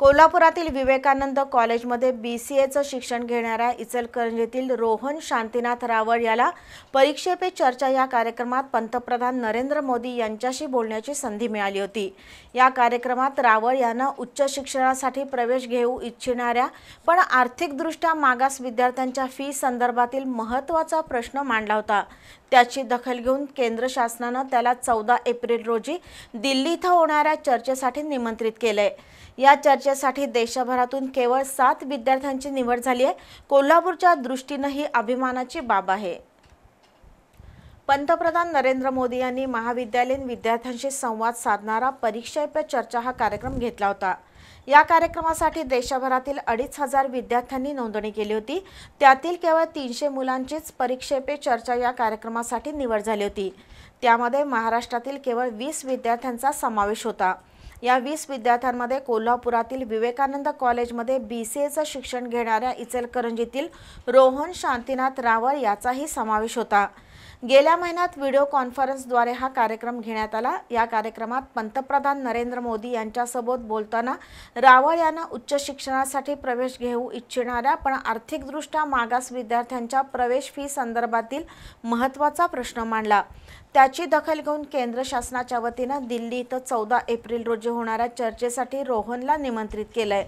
कोल्हापुरातील विवेकानंद कॉलेजमध्ये B C एचं शिक्षण घेणाऱ्या इचलकरंजीतील रोहन शांतीनाथ रावळ याला परीक्षे पे चर्चा या कार्यक्रमात पंतप्रधान नरेंद्र मोदी यांच्याशी बोलण्याची संधी मिळाली होती. या कार्यक्रमात रावळ यानं उच्च शिक्षणासाठी प्रवेश घेऊ इच्छिणाऱ्या पण आर्थिकदृष्ट्या मागास विद्यार्थ्यांच्या फी संदर्भातील महत्त्वाचा प्रश्न मांडला होता. त्याची दखल घेऊन केंद्र शासनानं त्याला चौदा एप्रिल रोजी दिल्ली इथं होणाऱ्या चर्चेसाठी निमंत्रित केलंय. या चर्चे परीक्षेसाठी देशभरातून केवळ सात विद्यार्थ्यांची निवड झाली आहे. कोल्हापूरच्या दृष्टीनं ही अभिमानाची बाब आहे. पंतप्रधान नरेंद्र मोदी यांनी महाविद्यालयीन विद्यार्थ्यांशी संवाद साधणारा परीक्षा पे चर्चा हा कार्यक्रम घेतला होता. या कार्यक्रमासाठी देशभरातील अडीच हजार विद्यार्थ्यांनी नोंदणी केली होती. त्यातील केवळ तीनशे मुलांचीच परीक्षे पे चर्चा या कार्यक्रमासाठी निवड झाली होती. त्यामध्ये महाराष्ट्रातील केवळ वीस विद्यार्थ्यांचा समावेश होता. या वीस विद्यार्थ्यांमध्ये कोल्हापुरातील विवेकानंद कॉलेजमध्ये बी सी एचं शिक्षण घेणाऱ्या इचलकरंजीतील रोहन शांतीनाथ रावळ याचाही समावेश होता. गेल्या महिन्यात व्हिडिओ कॉन्फरन्सद्वारे हा कार्यक्रम घेण्यात आला. या कार्यक्रमात पंतप्रधान नरेंद्र मोदी यांच्यासोबत बोलताना रावळ यांना उच्च शिक्षणासाठी प्रवेश घेऊ इच्छिणाऱ्या पण आर्थिकदृष्ट्या मागास विद्यार्थ्यांच्या प्रवेश फी संदर्भातील महत्त्वाचा प्रश्न मांडला. त्याची दखल घेऊन केंद्र शासनाच्या वतीनं दिल्ली इथं चौदा एप्रिल रोजी होणाऱ्या चर्चेसाठी रोहनला निमंत्रित केलंय.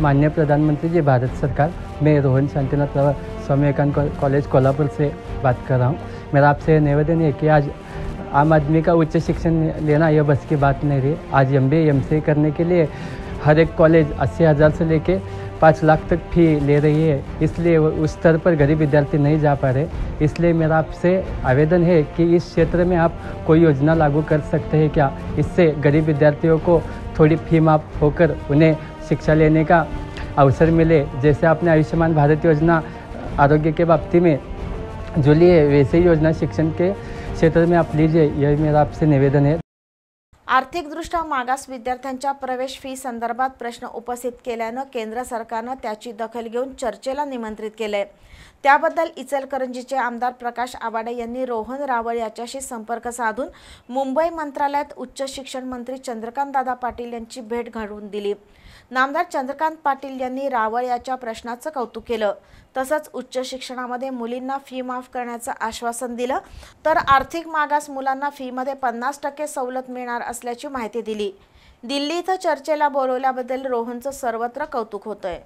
मान्य प्रधानमंत्री जी भारत सरकार मैं रोहन शांतिनाथ स्वामी विवेकानंद कॉलेज कोल्हापुर से बात कर रहा हूँ मेरा आपसे निवेदन है कि आज आम आदमी का उच्च शिक्षण लेना यह बस की बात नहीं रही। आज एम बी एम करने के लिए हर एक कॉलेज अस्सी हज़ार से लेके पाँच लाख तक फ़ी ले रही है। इसलिए उस स्तर पर गरीब विद्यार्थी नहीं जा पा रहे। इसलिए मेरा आपसे आवेदन है कि इस क्षेत्र में आप कोई योजना लागू कर सकते हैं क्या? इससे गरीब विद्यार्थियों को थोड़ी फ़ी माफ़ होकर उन्हें शिक्षा लेने का अवसर मिले। जैसे आपने आयुष्मान भारत योजना आरोग्य के बाप्ती में जो लिए वैसे योजना शिक्षण के क्षेत्र में आप लीजिए यही मेरा आपसे निवेदन है। आर्थिकदृष्ट्या मागास विद्यार्थ्यांच्या प्रवेश फी संदर्भात प्रश्न उपस्थित केल्यानं केंद्र सरकारनं त्याची दखल घेऊन चर्चेला निमंत्रित केलंय. त्याबद्दल इचलकरंजीचे आमदार प्रकाश आवाडे यांनी रोहन रावळ याच्याशी संपर्क साधून मुंबई मंत्रालयात उच्च शिक्षण मंत्री चंद्रकांत दादा पाटील यांची भेट घडवून दिली. नामदार चंद्रकांत पाटील यांनी रावळ याच्या प्रश्नाचं कौतुक केलं. तसंच उच्च शिक्षणामध्ये मुलींना फी माफ करण्याचं आश्वासन दिलं. तर आर्थिक मागास मुलांना फीमध्ये पन्नास टक्के सवलत मिळणार असल्याची माहिती दिली. दिल्ली इथं चर्चेला बोलवल्याबद्दल रोहनचं सर्वत्र कौतुक होतंय.